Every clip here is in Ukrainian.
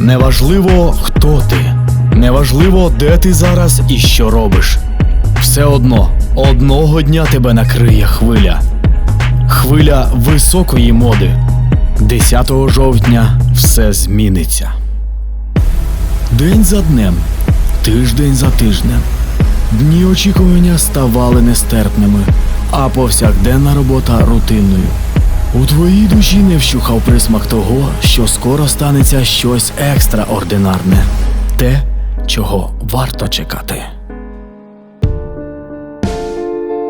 Неважливо, хто ти, неважливо, де ти зараз і що робиш. Все одно одного дня тебе накриє хвиля. Хвиля високої моди. 10 жовтня все зміниться. День за днем, тиждень за тижнем. Дні очікування ставали нестерпними, а повсякденна робота рутинною. У твоїй душі не вщухав присмак того, що скоро станеться щось екстраординарне, те, чого варто чекати.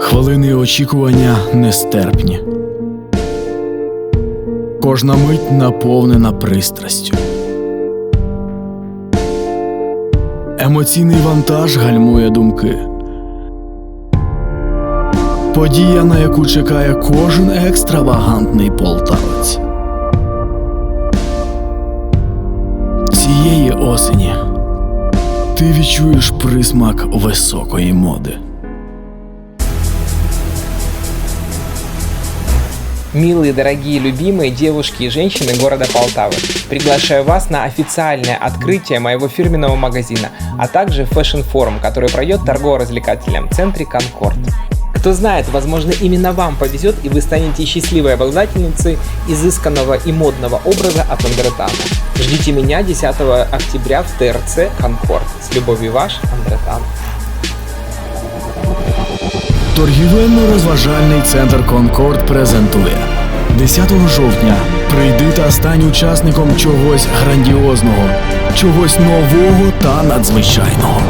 Хвилини очікування нестерпні. Кожна мить наповнена пристрастю. Емоційний вантаж гальмує думки. Подія, на яку чекає кожен екстравагантний полтавець. Цієї осені ти відчуєш присмак високої моди. Милые, дорогие, любимые девушки и женщины города Полтавы, приглашаю вас на официальное открытие моего фирменного магазина, а также фэшн-форум, который пройдет в торгово-развлекательном центре «Конкорд». Кто знает, возможно, именно вам повезет, и вы станете счастливой обладательницей изысканного и модного образа от Андретана. Ждите меня 10 октября в ТРЦ «Конкорд». С любовью ваш Андретан. Торгівельно-розважальний центр Конкорд презентує 10 жовтня. Прийди та стань учасником чогось грандіозного, чогось нового та надзвичайного.